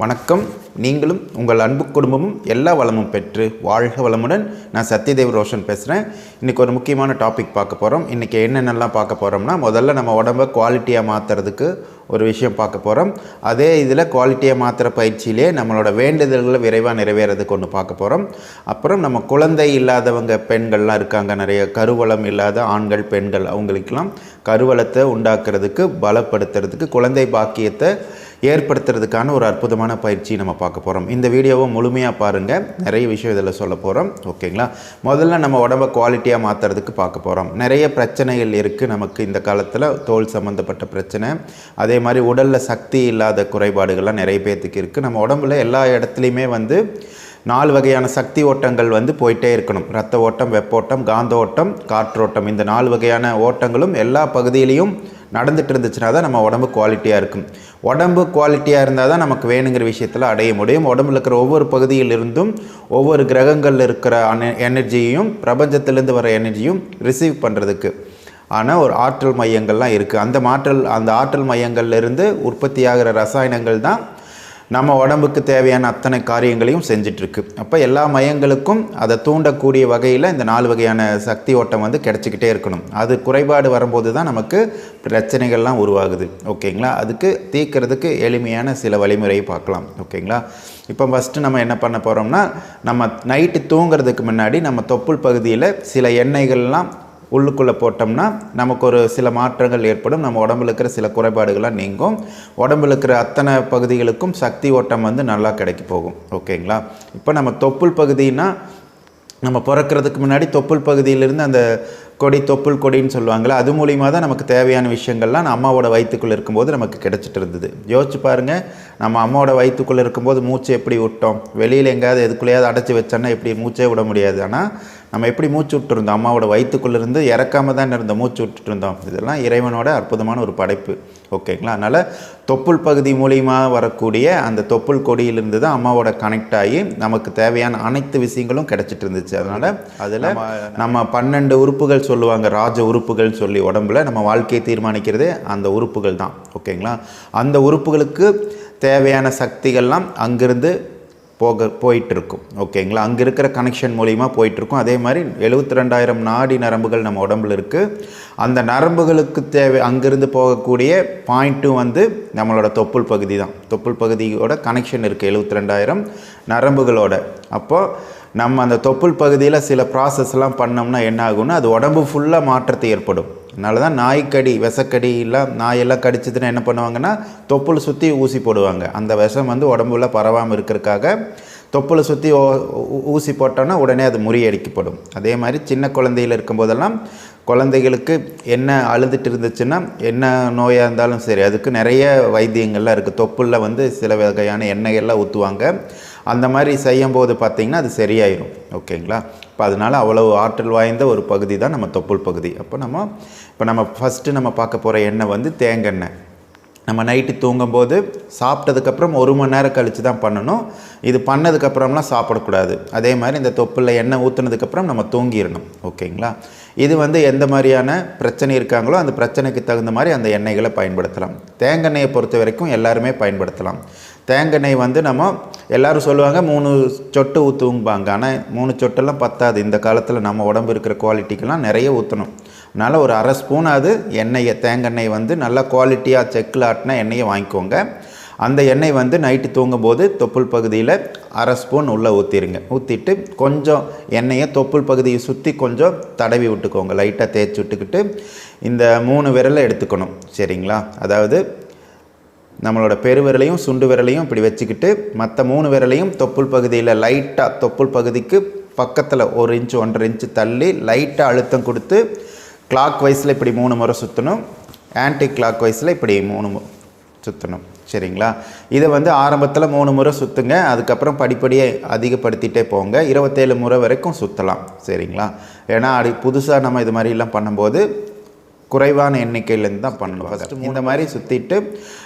வணக்கம். நீங்களும் உங்கள் அன்பு குடும்பமும் எல்லா வளமும் பெற்று வாழ்க வளமுடன். நான் சத்யதேவ் ரோஷன் பேசுகிறேன் இன்றைக்கி ஒரு முக்கியமான டாபிக் பார்க்க போகிறோம் இன்றைக்கி என்னென்னலாம் பார்க்க போகிறோம்னா முதல்ல நம்ம உடம்ப குவாலிட்டியாக மாற்றுறதுக்கு ஒரு விஷயம் பார்க்க போகிறோம் அதே இதில் குவாலிட்டியாக மாற்றுற பயிற்சியிலே நம்மளோட வேண்டுதல்களை விரைவாக நிறைவேறதுக்கு ஒன்று பார்க்க போகிறோம் அப்புறம் நம்ம குழந்தை இல்லாதவங்க பெண்கள்லாம் இருக்காங்க. நிறைய கருவளம் இல்லாத ஆண்கள் பெண்கள் அவங்களுக்கெல்லாம் கருவளத்தை உண்டாக்குறதுக்கு பலப்படுத்துறதுக்கு குழந்தை பாக்கியத்தை ஏற்படுத்துறதுக்கான ஒரு அற்புதமான பயிற்சி நம்ம பார்க்க போகிறோம் இந்த வீடியோவை முழுமையாக பாருங்கள் நிறைய விஷயம் இதில் சொல்ல போகிறோம் ஓகேங்களா? முதல்ல நம்ம உடம்ப குவாலிட்டியாக மாற்றுறதுக்கு பார்க்க போகிறோம் நிறைய பிரச்சனைகள் இருக்குது நமக்கு இந்த காலத்தில். தோல் சம்மந்தப்பட்ட பிரச்சனை. அதே மாதிரி உடலில் சக்தி இல்லாத குறைபாடுகள்லாம் நிறைய பேர்த்துக்கு இருக்குது நம்ம உடம்புல எல்லா இடத்துலையுமே வந்து நாலு வகையான சக்தி ஓட்டங்கள் வந்து போயிட்டே இருக்கணும். ரத்த ஓட்டம் வெப்போட்டம் காந்த ஓட்டம் காற்றோட்டம். இந்த நாலு வகையான ஓட்டங்களும் எல்லா பகுதியிலையும் நடந்துகிட்டு இருந்துச்சுன்னா தான் நம்ம உடம்பு குவாலிட்டியாக இருக்கும். உடம்பு குவாலிட்டியாக இருந்தால் தான் நமக்கு வேணுங்கிற விஷயத்தில் அடைய முடியும். உடம்புல இருக்கிற ஒவ்வொரு பகுதியிலிருந்தும் ஒவ்வொரு கிரகங்களில் இருக்கிற அன எனர்ஜியையும் பிரபஞ்சத்திலேருந்து வர எனர்ஜியும் ரிசீவ் பண்ணுறதுக்கு ஆனால் ஒரு ஆற்றல் மையங்கள்லாம் இருக்குது அந்த மாற்றல் அந்த ஆற்றல் மையங்கள்லேருந்து உற்பத்தியாகிற ரசாயனங்கள் தான் நம்ம உடம்புக்கு தேவையான அத்தனை காரியங்களையும் செஞ்சிட்ருக்கு. அப்போ எல்லா மையங்களுக்கும் அதை தூண்டக்கூடிய வகையில் இந்த நாலு வகையான சக்தி ஓட்டம் வந்து கிடச்சிக்கிட்டே இருக்கணும். அது குறைபாடு வரும்போது தான் நமக்கு பிரச்சனைகள்லாம் உருவாகுது. ஓகேங்களா? அதுக்கு தீர்க்கறதுக்கு எளிமையான சில வழிமுறையை பார்க்கலாம். ஓகேங்களா? இப்போ ஃபஸ்ட்டு நம்ம என்ன பண்ண போகிறோம்னா நம்ம நைட்டு தூங்குறதுக்கு முன்னாடி நம்ம தொப்புள் பகுதியில் சில எண்ணெய்கள்லாம் உள்ளுக்குள்ளே போட்டோம்னா நமக்கு ஒரு சில மாற்றங்கள் ஏற்படும். நம்ம உடம்புல இருக்கிற சில குறைபாடுகள்லாம் நீங்கும். உடம்புல இருக்கிற அத்தனை பகுதிகளுக்கும் சக்தி ஓட்டம் வந்து நல்லா கிடைக்கி போகும். ஓகேங்களா? இப்போ நம்ம தொப்புள் பகுதினா நம்ம பிறக்கிறதுக்கு முன்னாடி தொப்புள் பகுதியிலிருந்து அந்த கொடி தொப்புள் கொடின்னு சொல்லுவாங்களே அது மூலிமா தான் நமக்கு தேவையான விஷயங்கள்லாம் நம்ம அம்மாவோட வயிற்றுக்குள்ளே இருக்கும்போது நமக்கு கிடச்சிட்டு இருந்தது. யோசிச்சு பாருங்கள் நம்ம அம்மாவோட வயிற்றுக்குள்ளே இருக்கும்போது மூச்சு எப்படி விட்டோம்? வெளியில் எங்கேயாவது எதுக்குள்ளேயாவது அடைச்சி வச்சோன்னா எப்படி மூச்சே விட முடியாது. ஆனால் நம்ம எப்படி மூச்சு விட்டுருந்தோம்? அம்மாவோட வயிற்றுக்குள்ளேருந்து இறக்காம தான் இருந்த மூச்சு விட்டுட்டு இருந்தோம் இதெல்லாம் இறைவனோட அற்புதமான ஒரு படைப்பு. ஓகேங்களா? அதனால் தொப்புள் பகுதி மூலியமாக வரக்கூடிய அந்த தொப்புள் கொடியிலிருந்து தான் அம்மாவோட கனெக்ட் ஆகி நமக்கு தேவையான அனைத்து விஷயங்களும் கிடச்சிட்டு இருந்துச்சு. அதனால் அதில் நம்ம பன்னெண்டு உறுப்புகள் சொல்லுவாங்க. ராஜ உறுப்புகள் சொல்லி உடம்புல நம்ம வாழ்க்கையை தீர்மானிக்கிறதே அந்த உறுப்புகள் தான். ஓகேங்களா? அந்த உறுப்புகளுக்கு தேவையான சக்திகள்லாம் அங்கிருந்து போக போயிட்டுருக்கும். ஓகேங்களா அங்கே இருக்கிற கனெக்ஷன் மூலிமா போயிட்டுருக்கும். அதே மாதிரி எழுபத்தி ரெண்டாயிரம் நாடி நரம்புகள் நம்ம உடம்புல இருக்குது அந்த நரம்புகளுக்கு தேவை அங்கேருந்து போகக்கூடிய பாயிண்ட்டும் வந்து நம்மளோட தொப்புள் பகுதி தான். தொப்புள் பகுதியோட கனெக்ஷன் இருக்குது எழுபத்தி ரெண்டாயிரம் நரம்புகளோட. அப்போது நம்ம அந்த தொப்புள் பகுதியில் சில ப்ராசஸ்லாம் பண்ணோம்னா என்ன ஆகும்னா அது உடம்பு ஃபுல்லாக மாற்றத்தை ஏற்படும். அதனால தான் நாய்க்கடி விஷக்கடி எல்லாம் நாயெல்லாம் கடிச்சதுன்னா என்ன பண்ணுவாங்கன்னா தொப்புளை சுற்றி ஊசி போடுவாங்க. அந்த விஷம் வந்து உடம்புல பரவாமல் இருக்கிறதுக்காக தொப்புளை சுற்றி ஊசி போட்டோன்னா உடனே அது முறியடிக்கப்படும். அதே மாதிரி சின்ன குழந்தையில் இருக்கும்போதெல்லாம் குழந்தைகளுக்கு என்ன அழுதுட்டு இருந்துச்சுன்னா என்ன நோயாக இருந்தாலும் சரி அதுக்கு நிறைய வைத்தியங்கள்லாம் இருக்குது தொப்புளில் வந்து சில வகையான எண்ணெய்கள்லாம் ஊற்றுவாங்க அந்த மாதிரி செய்யும்போது பார்த்திங்கன்னா அது சரியாயிடும் ஓகேங்களா? இப்போ அதனால் அவ்வளவு ஆற்றல் வாய்ந்த ஒரு பகுதி தான் நம்ம தொப்புள் பகுதி. அப்போ நம்ம இப்போ நம்ம ஃபஸ்ட்டு நம்ம பார்க்க போகிற எண்ணெய் வந்து தேங்காய் நம்ம நைட்டு தூங்கும்போது சாப்பிட்டதுக்கப்புறம் ஒரு மணி நேரம் கழித்து தான் பண்ணணும். இது பண்ணதுக்கப்புறம்லாம் சாப்பிடக்கூடாது. அதே மாதிரி இந்த தொப்பில் எண்ணெய் ஊற்றுனதுக்கப்புறம் நம்ம தூங்கிடணும். ஓகேங்களா? இது வந்து எந்த மாதிரியான பிரச்சனை இருக்காங்களோ அந்த பிரச்சனைக்கு தகுந்த மாதிரி அந்த எண்ணெய்களை பயன்படுத்தலாம். தேங்காய் பொறுத்த வரைக்கும் எல்லாருமே பயன்படுத்தலாம். தேங்காய் வந்து நம்ம எல்லோரும் சொல்லுவாங்க மூணு சொட்டு ஊற்றுவாங்க ஆனால் மூணு சொட்டெல்லாம் பத்தாது. இந்த காலத்தில் நம்ம உடம்பு இருக்கிற குவாலிட்டிக்கெல்லாம் நிறைய ஊற்றணும் அதனால் ஒரு அரை ஸ்பூன் அது எண்ணெயை தேங்காய் வந்து நல்லா குவாலிட்டியாக செக்கில் ஆட்டினா எண்ணெயை வாங்கிக்கோங்க. அந்த எண்ணெய் வந்து நைட்டு தூங்கும்போது தொப்புள் பகுதியில் அரை ஸ்பூன் உள்ளே ஊற்றிடுங்க ஊற்றிட்டு கொஞ்சம் எண்ணெயை தொப்புள் பகுதியை சுற்றி கொஞ்சம் தடவி விட்டுக்கோங்க. லைட்டாக தேய்ச்சி விட்டுக்கிட்டு இந்த மூணு விரலை எடுத்துக்கணும். சரிங்களா? அதாவது நம்மளோட பெருவிரலையும் சுண்டு விரலையும் இப்படி வச்சுக்கிட்டு மற்ற மூணு விரலையும் தொப்புள் பகுதியில் லைட்டாக தொப்புள் பகுதிக்கு பக்கத்தில் ஒரு இன்ச்சு ஒன்றரை இன்ச்சு தள்ளி லைட்டாக அழுத்தம் கொடுத்து கிளாக் வைஸில் இப்படி மூணு முறை சுற்றணும் ஆன்டி கிளாக் வைஸில் இப்படி மூணு சுற்றணும் சரிங்களா? இதை வந்து ஆரம்பத்தில் மூணு முறை சுற்றுங்க அதுக்கப்புறம் படிப்படியை அதிகப்படுத்திகிட்டே போங்க. இருபத்தேழு முறை வரைக்கும் சுற்றலாம் சரிங்களா? ஏன்னா அது புதுசாக நம்ம இது மாதிரிலாம் பண்ணும்போது குறைவான எண்ணிக்கையிலேருந்து தான் பண்ணணும் இந்த மாதிரி சுற்றிட்டு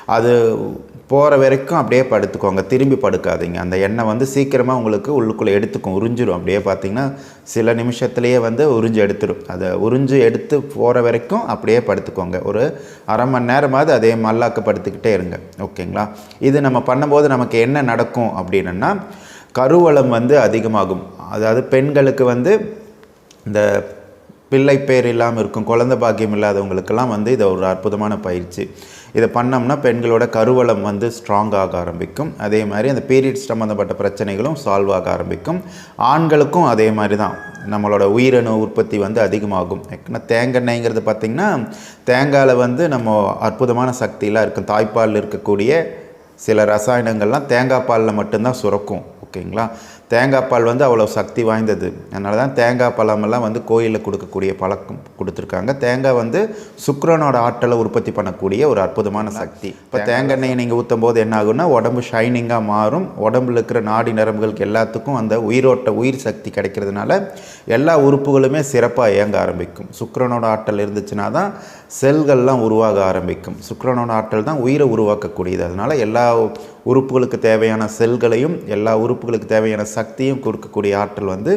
அது போகிற வரைக்கும் அப்படியே படுத்துக்கோங்க. திரும்பி படுக்காதீங்க. அந்த எண்ணெய் வந்து சீக்கிரமாக உங்களுக்கு உள்ளுக்குள்ளே எடுத்துக்கும் உறிஞ்சிடும் அப்படியே பார்த்தீங்கன்னா சில நிமிஷத்துலேயே வந்து உறிஞ்சு எடுத்துடும் அதை உறிஞ்சு எடுத்து போகிற வரைக்கும் அப்படியே படுத்துக்கோங்க. ஒரு அரை மணி நேரமாவது அதே மல்லாக்க படுத்துக்கிட்டே இருங்க. ஓகேங்களா? இது நம்ம பண்ணும்போது நமக்கு என்ன நடக்கும் அப்படின்னா கருவளம் வந்து அதிகமாகும். அதாவது பெண்களுக்கு வந்து இந்த பிள்ளை பேர் இல்லாமல் இருக்கும் குழந்தை பாக்கியம் இல்லாதவங்களுக்கெல்லாம் வந்து இது ஒரு அற்புதமான பயிற்சி. இதை பண்ணோம்னா பெண்களோட கருவளம் வந்து ஸ்ட்ராங் ஆக ஆரம்பிக்கும். அதே மாதிரி அந்த பீரியட்ஸ் சம்மந்தப்பட்ட பிரச்சனைகளும் சால்வ் ஆக ஆரம்பிக்கும். ஆண்களுக்கும் அதே மாதிரி தான். நம்மளோட உயிரணு உற்பத்தி வந்து அதிகமாகும். ஏன்னா தேங்காய்ங்கிறது பார்த்திங்கன்னா தேங்காயில் வந்து நம்ம அற்புதமான சக்தியெலாம் இருக்கும். தாய்ப்பாலில் இருக்கக்கூடிய சில ரசாயனங்கள்லாம் தேங்காய் பாலில் மட்டும்தான் சுரக்கும். ஓகேங்களா? தேங்காய் பால் வந்து அவ்வளோ சக்தி வாய்ந்தது. அதனால தான் தேங்காய் பழமெல்லாம் வந்து கோயிலில் கொடுக்கக்கூடிய பழக்கம் கொடுத்துருக்காங்க. தேங்காய் வந்து சுக்கிரனோட ஆற்றலை உற்பத்தி பண்ணக்கூடிய ஒரு அற்புதமான சக்தி. இப்போ தேங்காய் எண்ணெயை நீங்கள் ஊற்றும் போது என்ன ஆகும்னா உடம்பு ஷைனிங்காக மாறும். உடம்புல இருக்கிற நாடி நரம்புகளுக்கு எல்லாத்துக்கும் அந்த உயிரோட்ட உயிர் சக்தி கிடைக்கிறதுனால எல்லா உறுப்புகளுமே சிறப்பாக இயங்க ஆரம்பிக்கும். சுக்கிரனோட ஆற்றல் இருந்துச்சுன்னா தான் செல்கள்லாம் உருவாக ஆரம்பிக்கும். சுக்கிரனோட ஆற்றல் தான் உயிரை உருவாக்கக்கூடியது. அதனால் எல்லா உறுப்புகளுக்கு தேவையான செல்களையும் எல்லா உறுப்புகளுக்கு தேவையான சக்தியும் கொடுக்கக்கூடிய ஆற்றல் வந்து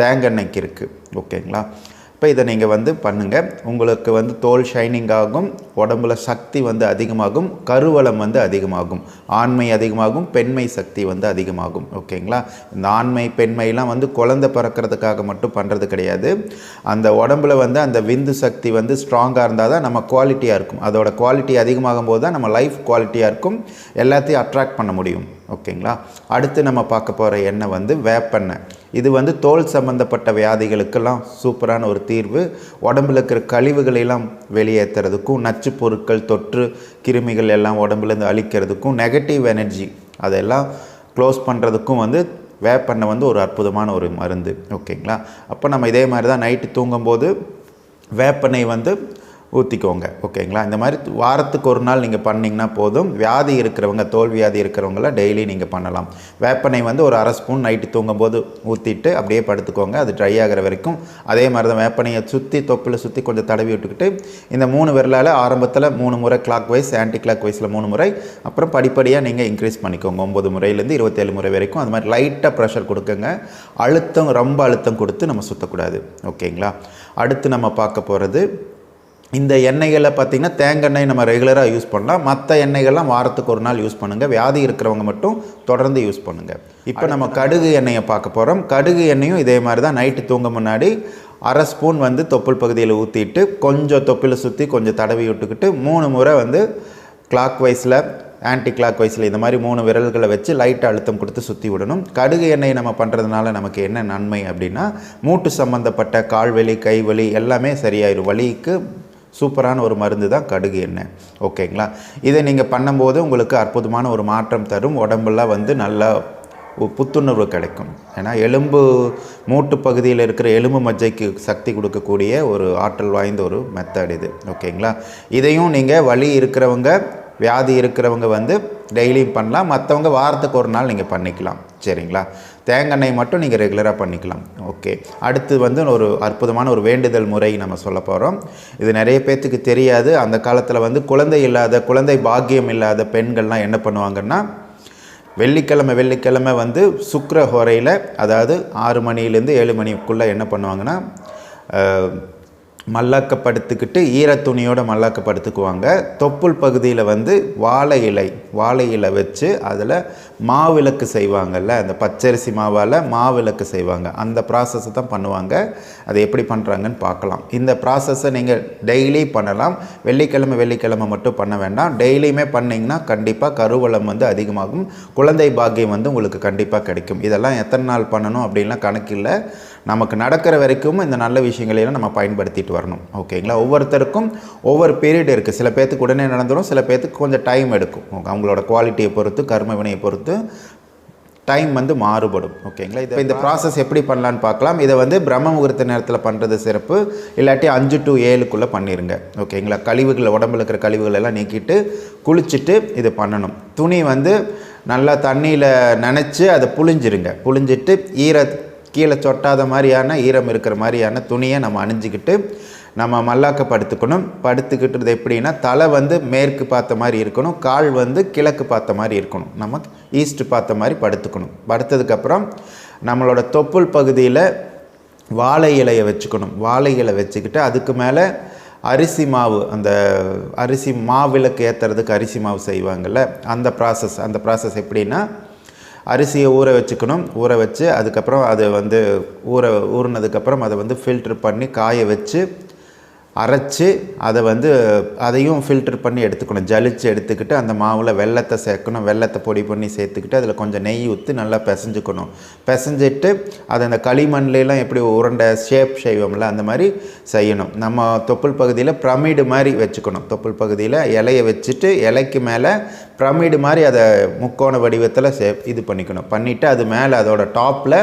தேங்கெண்ணெய்க்கு இருக்குது ஓகேங்களா? இப்போ இதை நீங்கள் வந்து பண்ணுங்கள் உங்களுக்கு வந்து தோல் ஷைனிங் ஆகும் உடம்புல சக்தி வந்து அதிகமாகும் கருவளம் வந்து அதிகமாகும் ஆண்மை அதிகமாகும் பெண்மை சக்தி வந்து அதிகமாகும். ஓகேங்களா? இந்த ஆண்மை பெண்மைலாம் வந்து குழந்தை பிறக்கிறதுக்காக மட்டும் பண்ணுறது கிடையாது. அந்த உடம்புல வந்து அந்த விந்து சக்தி வந்து ஸ்ட்ராங்காக இருந்தால் தான் நம்ம குவாலிட்டியாக இருக்கும். அதோட குவாலிட்டி அதிகமாகும் போது தான் நம்ம லைஃப் குவாலிட்டியாக இருக்கும். எல்லாத்தையும் அட்ராக்ட் பண்ண முடியும். ஓகேங்களா? அடுத்து நம்ம பார்க்க போகிற எண்ணெய் வந்து வேப்பெண்ணெய். இது வந்து தோல் சம்பந்தப்பட்ட வியாதிகளுக்கெல்லாம் சூப்பரான ஒரு தீர்வு. உடம்புல இருக்கிற கழிவுகளெல்லாம் வெளியேற்றுறதுக்கும் நச்சு பொருட்கள் தொற்று கிருமிகள் எல்லாம் உடம்புலேருந்து அழிக்கிறதுக்கும் நெகட்டிவ் எனர்ஜி அதெல்லாம் க்ளோஸ் பண்ணுறதுக்கும் வந்து வேப்பண்ணை வந்து ஒரு அற்புதமான ஒரு மருந்து. ஓகேங்களா அப்போ நம்ம இதே மாதிரி தான் நைட்டு தூங்கும்போது வேப்பெண்ணெய் வந்து ஊற்றிக்கோங்க ஓகேங்களா? இந்த மாதிரி வாரத்துக்கு ஒரு நாள் நீங்கள் பண்ணிங்கன்னா போதும். வியாதி இருக்கிறவங்க தோல் வியாதி இருக்கிறவங்களாம் டெய்லி நீங்கள் பண்ணலாம். வேப்பனை வந்து ஒரு அரை ஸ்பூன் நைட்டு தூங்கும்போது ஊற்றிட்டு அப்படியே படுத்துக்கோங்க. அது ட்ரை ஆகிற வரைக்கும். அதே மாதிரி தான் வேப்பனையை சுற்றி தொப்பில் சுற்றி கொஞ்சம் தடவி விட்டுக்கிட்டு இந்த மூணு விரலால் ஆரம்பத்தில் மூணு முறை கிளாக் வைஸ் ஆன்டி கிளாக் வைஸில் மூணு முறை. அப்புறம் படிப்படியாக நீங்கள் இன்க்ரீஸ் பண்ணிக்கோங்க. ஒம்பது முறையிலேருந்து இருபத்தேழு முறை வரைக்கும். அது மாதிரி லைட்டாக ப்ரெஷர் கொடுக்குங்க. அழுத்தம் ரொம்ப அழுத்தம் கொடுத்து நம்ம சுற்றக்கூடாது ஓகேங்களா? அடுத்து நம்ம பார்க்க போகிறது இந்த எண்ணெய்களை பார்த்திங்கன்னா தேங்காய் நம்ம ரெகுலராக யூஸ் பண்ணலாம். மற்ற எண்ணெய்கள்லாம் வாரத்துக்கு ஒரு நாள் யூஸ் பண்ணுங்கள் வியாதி இருக்கிறவங்க மட்டும் தொடர்ந்து யூஸ் பண்ணுங்கள் இப்போ நம்ம கடுகு எண்ணெயை பார்க்க போகிறோம் கடுகு எண்ணெயும் இதே மாதிரி தான் நைட்டு தூங்க முன்னாடி அரை ஸ்பூன் வந்து தொப்புள் பகுதியில் ஊற்றிட்டு கொஞ்சம் தொப்பில் சுற்றி கொஞ்சம் தடவி விட்டுக்கிட்டு மூணு முறை வந்து கிளாக் வைஸில் ஆன்டி கிளாக் வைஸில் இந்த மாதிரி மூணு விரல்களை வச்சு லைட் அழுத்தம் கொடுத்து சுற்றி விடணும். கடுகு எண்ணெய் நம்ம பண்ணுறதுனால நமக்கு என்ன நன்மை அப்படின்னா மூட்டு சம்மந்தப்பட்ட கால்வலி கைவலி எல்லாமே சரியாயிரும். வலிக்கு சூப்பரான ஒரு மருந்து தான் கடுகு எண்ணெய். ஓகேங்களா? இதை நீங்கள் பண்ணும்போது உங்களுக்கு அற்புதமான ஒரு மாற்றம் தரும். உடம்புலாம் வந்து நல்லா உ- புத்துணர்வு கிடைக்கும். ஏன்னா எலும்பு மூட்டு பகுதியில் இருக்கிற எலும்பு மஜ்ஜைக்கு சக்தி கொடுக்கக்கூடிய ஒரு ஆற்றல் வாய்ந்த ஒரு மெத்தட் இது. ஓகேங்களா? இதையும் நீங்கள் வலி இருக்கிறவங்க வியாதி இருக்கிறவங்க வந்து டெய்லியும் பண்ணலாம். மற்றவங்க வாரத்துக்கு ஒரு நாள் நீங்கள் பண்ணிக்கலாம். சரிங்களா? தேங்காய் மட்டும் நீங்கள் ரெகுலராக பண்ணிக்கலாம். ஓகே அடுத்து வந்து ஒரு அற்புதமான ஒரு வேண்டுதல் முறை நம்ம சொல்ல போகிறோம் இது நிறைய பேர்த்துக்கு தெரியாது. அந்த காலத்தில் வந்து குழந்தை இல்லாத குழந்தை பாக்கியம் இல்லாத பெண்கள்லாம் என்ன பண்ணுவாங்கன்னா வெள்ளிக்கிழமை வெள்ளிக்கிழமை வந்து சுக்கர ஹோரையில் அதாவது ஆறு மணிலேருந்து ஏழு மணிக்குள்ளே என்ன பண்ணுவாங்கன்னா மல்லாக்கப்படுத்துக்கிட்டு ஈரத்துணியோட மல்லாக்கப்படுத்துக்குவாங்க. தொப்புள் பகுதியில் வந்து வாழை இலை வாழை இலை வச்சு அதில் மாவிளக்கு செய்வாங்கல்ல அந்த பச்சரிசி மாவால் மாவிளக்கு செய்வாங்க. அந்த ப்ராசஸை தான் பண்ணுவாங்க. அதை எப்படி பண்ணுறாங்கன்னு பார்க்கலாம். இந்த ப்ராசஸை நீங்கள் டெய்லி பண்ணலாம். வெள்ளிக்கிழமை வெள்ளிக்கிழமை மட்டும் பண்ண வேண்டாம். டெய்லியுமே பண்ணிங்கன்னா கண்டிப்பாக கருவளம் வந்து அதிகமாகும். குழந்தை பாக்கியம் வந்து உங்களுக்கு கண்டிப்பாக கிடைக்கும். இதெல்லாம் எத்தனை நாள் பண்ணணும் அப்படின்லாம் கணக்கில்லை. நமக்கு நடக்கிற வரைக்கும் இந்த நல்ல விஷயங்களையும் நம்ம பயன்படுத்திட்டு வரணும். ஓகேங்களா? ஒவ்வொருத்தருக்கும் ஒவ்வொரு பீரியட் இருக்குது சில பேர்த்துக்கு உடனே நடந்துடும் சில பேர்த்துக்கு கொஞ்சம் டைம் எடுக்கும். அவங்களோட குவாலிட்டியை பொறுத்து கர்ம வினையை பொறுத்து டைம் வந்து மாறுபடும். ஓகேங்களா? இதை இந்த ப்ராசஸ் எப்படி பண்ணலான்னு பார்க்கலாம். இதை வந்து பிரம்ம முகூர்த்த நேரத்தில் பண்ணுறது சிறப்பு. இல்லாட்டி அஞ்சு டு ஏழுக்குள்ளே பண்ணிடுங்க ஓகேங்களா? கழிவுகள் உடம்புல இருக்கிற கழிவுகள் எல்லாம் நீக்கிட்டு குளிச்சுட்டு இது பண்ணணும். துணி வந்து நல்லா தண்ணியில் நனைச்சி அதை புழிஞ்சிருங்க. புழிஞ்சிட்டு ஈர கீழே சொட்டாத மாதிரியான ஈரம் இருக்கிற மாதிரியான துணியை நம்ம அணிஞ்சிக்கிட்டு நம்ம மல்லாக்க படுத்துக்கணும் படுத்துக்கிட்டது எப்படின்னா தலை வந்து மேற்கு பார்த்த மாதிரி இருக்கணும். கால் வந்து கிழக்கு பார்த்த மாதிரி இருக்கணும். நம்ம ஈஸ்ட் பார்த்த மாதிரி படுத்துக்கணும். படுத்ததுக்கப்புறம் நம்மளோட தொப்புள் பகுதியில் வாழை இலையை வச்சுக்கணும். வாழை இலை வச்சுக்கிட்டு அதுக்கு மேலே அரிசி மாவு அந்த அரிசி மாவிளக்கு ஏற்றுறதுக்கு அரிசி மாவு செய்வாங்கள்ல அந்த ப்ராசஸ் அந்த ப்ராசஸ் எப்படின்னா அரிசியை ஊற வச்சுக்கணும். ஊற வச்சு அதுக்கப்புறம் அதை வந்து ஊற ஊறினதுக்கப்புறம் அதை வந்து ஃபில்ட்ரு பண்ணி காய வச்சு அரைச்சி அதை வந்து அதையும் ஃபில்டர் பண்ணி எடுத்துக்கணும். ஜலிச்சு எடுத்துக்கிட்டு அந்த மாவில் வெள்ளத்தை சேர்க்கணும். வெள்ளத்தை பொடி பண்ணி சேர்த்துக்கிட்டு அதில் கொஞ்சம் நெய் ஊற்றி நல்லா பிசைஞ்சுக்கணும். பிசைஞ்சிட்டு அதை அந்த களிமண்லாம் எப்படி உருண்டை ஷேப் செய்வோம்ல அந்த மாதிரி செய்யணும். நம்ம தொப்புள் பகுதியில் பிரமிடு மாதிரி வச்சுக்கணும். தொப்புள் பகுதியில் இலையை வச்சுட்டு இலைக்கு மேலே பிரமிடு மாதிரி அதை முக்கோண வடிவத்தில் சே இது பண்ணிக்கணும். பண்ணிவிட்டு அது மேலே அதோட டாப்பில்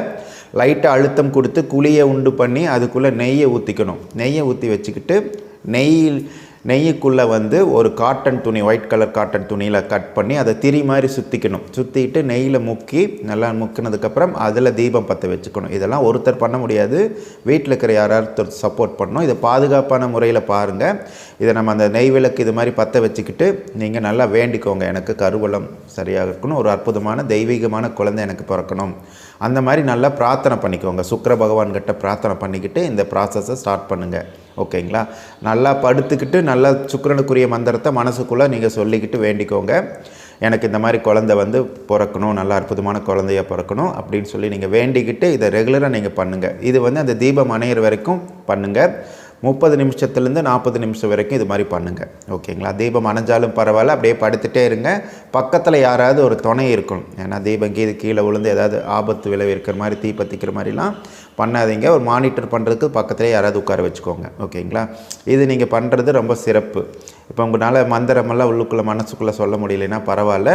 லைட்டாக அழுத்தம் கொடுத்து குழியை உண்டு பண்ணி அதுக்குள்ளே நெய்யை ஊற்றிக்கணும் நெய்யை ஊற்றி வச்சுக்கிட்டு நெய் நெய்யுக்குள்ளே வந்து ஒரு காட்டன் துணி ஒயிட் கலர் காட்டன் துணியில் கட் பண்ணி அதை திரி மாதிரி சுற்றிக்கணும் சுற்றிட்டு நெய்யில் முக்கி நல்லா முக்கினதுக்கப்புறம் அதில் தீபம் பற்ற வச்சுக்கணும். இதெல்லாம் ஒருத்தர் பண்ண முடியாது. வீட்டில் இருக்கிற யாராவது சப்போர்ட் பண்ணணும். இதை பாதுகாப்பான முறையில் பாருங்கள் இதை நம்ம அந்த நெய் விளக்கு இது மாதிரி பற்ற வச்சுக்கிட்டு நீங்கள் நல்லா வேண்டிக்கோங்க. எனக்கு கருவளம் சரியாக இருக்கணும் ஒரு அற்புதமான தெய்வீகமான குழந்தை எனக்கு பிறக்கணும். அந்த மாதிரி நல்லா பிரார்த்தனை பண்ணிக்கோங்க. சுக்கர பகவான்கிட்ட பிரார்த்தனை பண்ணிக்கிட்டு இந்த ப்ராசஸை ஸ்டார்ட் பண்ணுங்கள் ஓகேங்களா நல்லா படுத்துக்கிட்டு நல்லா சுக்கரனுக்குரிய மந்திரத்தை மனசுக்குள்ளே நீங்கள் சொல்லிக்கிட்டு வேண்டிக்கோங்க. எனக்கு இந்த மாதிரி குழந்தை வந்து பிறக்கணும் நல்லா அற்புதமான குழந்தையாக பிறக்கணும் அப்படின்னு சொல்லி நீங்கள் வேண்டிக்கிட்டு இதை ரெகுலராக நீங்கள் பண்ணுங்கள் இது வந்து அந்த தீபம் அணையிற வரைக்கும் பண்ணுங்கள் முப்பது நிமிஷத்துலேருந்து நாற்பது நிமிஷம் வரைக்கும் இது மாதிரி பண்ணுங்கள் ஓகேங்களா? தீபம் அணைஞ்சாலும் பரவாயில்ல. அப்படியே படுத்துகிட்டே இருங்க. பக்கத்தில் யாராவது ஒரு துணை இருக்கணும். ஏன்னா தீபம் கீது கீழே விழுந்து ஏதாவது ஆபத்து விளைவிக்கிற மாதிரி தீ பற்றிக்கிற மாதிரிலாம் பண்ணாதீங்க. ஒரு மானிட்டர் பண்ணுறதுக்கு பக்கத்துலேயே யாராவது உட்கார வச்சுக்கோங்க. ஓகேங்களா? இது நீங்கள் பண்ணுறது ரொம்ப சிறப்பு. இப்போ உங்களால் மந்திரமெல்லாம் உள்ளுக்குள்ளே மனசுக்குள்ளே சொல்ல முடியலன்னா பரவாயில்ல.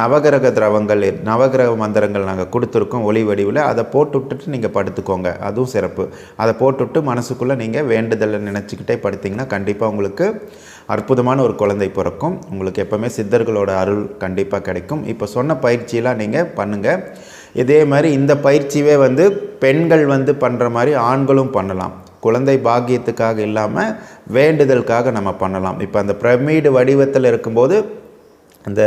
நவகிரக திரவங்கள் நவகிரக மந்திரங்கள் நாங்கள் கொடுத்துருக்கோம் ஒளி வடிவில். அதை போட்டு விட்டுட்டு நீங்கள் படுத்துக்கோங்க. அதுவும் சிறப்பு. அதை போட்டுவிட்டு மனசுக்குள்ளே நீங்கள் வேண்டுதலை நினச்சிக்கிட்டே படுத்திங்கன்னா கண்டிப்பாக உங்களுக்கு அற்புதமான ஒரு குழந்தை பிறக்கும். உங்களுக்கு எப்போவுமே சித்தர்களோட அருள் கண்டிப்பாக கிடைக்கும். இப்போ சொன்ன பயிற்சியெலாம் நீங்கள் பண்ணுங்கள் இதே மாதிரி இந்த பயிற்சியே வந்து பெண்கள் வந்து பண்ணுற மாதிரி ஆண்களும் பண்ணலாம். குழந்தை பாக்கியத்துக்காக இல்லாமல் வேண்டுதலுக்காக நம்ம பண்ணலாம். இப்போ அந்த பிரமிடு வடிவத்தில் இருக்கும்போது அந்த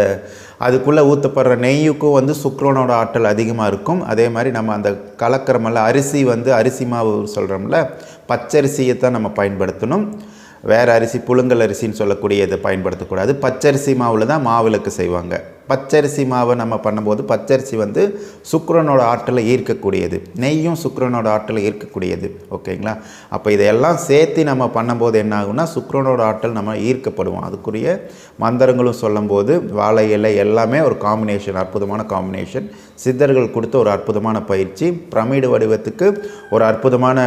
அதுக்குள்ளே ஊற்றப்படுற நெய்யுக்கும் வந்து சுக்ரோனோட ஆற்றல் அதிகமாக இருக்கும். அதே மாதிரி நம்ம அந்த கலக்கிறமல்ல அரிசி வந்து அரிசி மாவு சொல்கிறோம்ல பச்சரிசியை தான் நம்ம பயன்படுத்தணும். வேறு அரிசி புழுங்கல் அரிசின்னு சொல்லக்கூடிய இதை பயன்படுத்தக்கூடாது. பச்சரிசி மாவில் தான் மாவிளக்கு செய்வாங்க. பச்சரிசி மாவை நம்ம பண்ணும்போது பச்சரிசி வந்து சுக்ரனோட ஆற்றலை ஈர்க்கக்கூடியது. நெய்யும் சுக்கரனோட ஆற்றலை ஈர்க்கக்கூடியது. ஓகேங்களா? அப்போ இதையெல்லாம் சேர்த்து நம்ம பண்ணும்போது என்ன ஆகும்னா சுக்கரனோட ஆற்றல் நம்ம ஈர்க்கப்படுவோம். அதுக்குரிய மந்திரங்களும் சொல்லும்போது வாழை இலை எல்லாமே ஒரு காம்பினேஷன் அற்புதமான காம்பினேஷன் சித்தர்கள் கொடுத்த ஒரு அற்புதமான பயிற்சி. பிரமிடு வடிவத்துக்கு ஒரு அற்புதமான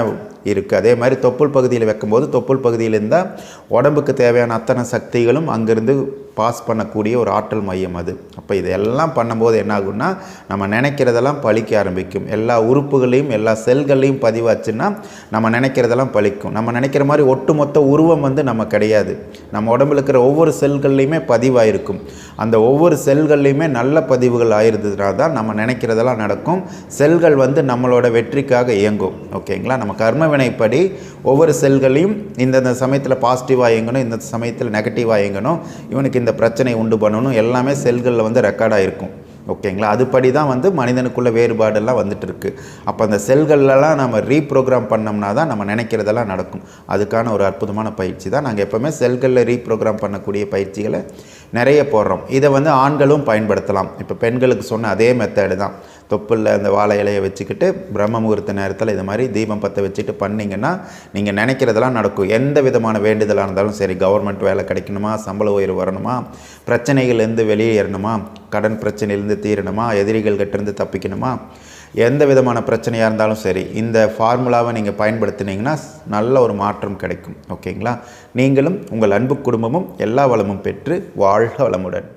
இருக்குது அதே மாதிரி தொப்புள் பகுதியில் வைக்கும்போது தொப்புள் பகுதியில் இருந்தால் உடம்புக்கு தேவையான அத்தனை சக்திகளும் அங்கேருந்து பாஸ் பண்ணக்கூடிய ஒரு ஆற்றல் மையம் அது. அப்போ இதெல்லாம் பண்ணும்போது என்ன ஆகும்னா நம்ம நினைக்கிறதெல்லாம் பழிக்க ஆரம்பிக்கும். எல்லா உறுப்புகளையும் எல்லா செல்களையும் பதிவாச்சுன்னா நம்ம நினைக்கிறதெல்லாம் பழிக்கும். நம்ம நினைக்கிற மாதிரி ஒட்டுமொத்த உருவம் வந்து நம்ம கிடையாது. நம்ம உடம்புல இருக்கிற ஒவ்வொரு செல்கள்லையுமே பதிவாயிருக்கும். அந்த ஒவ்வொரு செல்கள்லையுமே நல்ல பதிவுகள் ஆயிருந்ததுனா தான் நம்ம நினைக்கிறதெல்லாம் நடக்கும். செல்கள் வந்து நம்மளோட வெற்றிக்காக இயங்கும். ஓகேங்களா? நம்ம கர்ம வினைப்படி ஒவ்வொரு செல்களையும் இந்தந்த சமயத்தில் பாசிட்டிவாக இயங்கணும் இந்த சமயத்தில் நெகட்டிவாக இயங்கணும். இவனுக்கு இந்த பிரச்சனை உண்டு பண்ணணும். எல்லாமே செல்களில் வந்து ரெக்கார்டாக இருக்கும் ஓகேங்களா அதுபடி தான் வந்து மனிதனுக்குள்ளே வேறுபாடெல்லாம் வந்துட்டு அப்போ அந்த செல்கள்லாம் நம்ம ரீப்ரோக்ராம் பண்ணோம்னா தான் நம்ம நினைக்கிறதெல்லாம் நடக்கும். அதுக்கான ஒரு அற்புதமான பயிற்சி தான். நாங்கள் எப்போவுமே செல்களில் ரீப்ரோக்ராம் பண்ணக்கூடிய பயிற்சிகளை நிறைய போடுறோம். இதை வந்து ஆண்களும் பயன்படுத்தலாம். இப்போ பெண்களுக்கு சொன்ன அதே மெத்தடு தான். தொப்புளில் அந்த வாழை இலையை வச்சுக்கிட்டு பிரம்ம முகூர்த்த நேரத்தில் இது மாதிரி தீபம் பற்ற வச்சுட்டு பண்ணிங்கன்னா நீங்கள் நினைக்கிறதெல்லாம் நடக்கும். எந்த விதமான வேண்டுதலாக இருந்தாலும் சரி கவர்மெண்ட் வேலை கிடைக்கணுமா? சம்பள உயர்வு வரணுமா? பிரச்சனைகள்லேருந்து வெளியேறணுமா கடன் பிரச்சனையிலேருந்து தீரணுமா? எதிரிகள் கிட்டேருந்து தப்பிக்கணுமா? எந்த விதமான பிரச்சனையாக இருந்தாலும் சரி இந்த ஃபார்முலாவை நீங்கள் பயன்படுத்தினீங்கன்னா நல்ல ஒரு மாற்றம் கிடைக்கும். ஓகேங்களா? நீங்களும் உங்கள் அன்பு குடும்பமும் எல்லா வளமும் பெற்று வாழ்க வளமுடன்.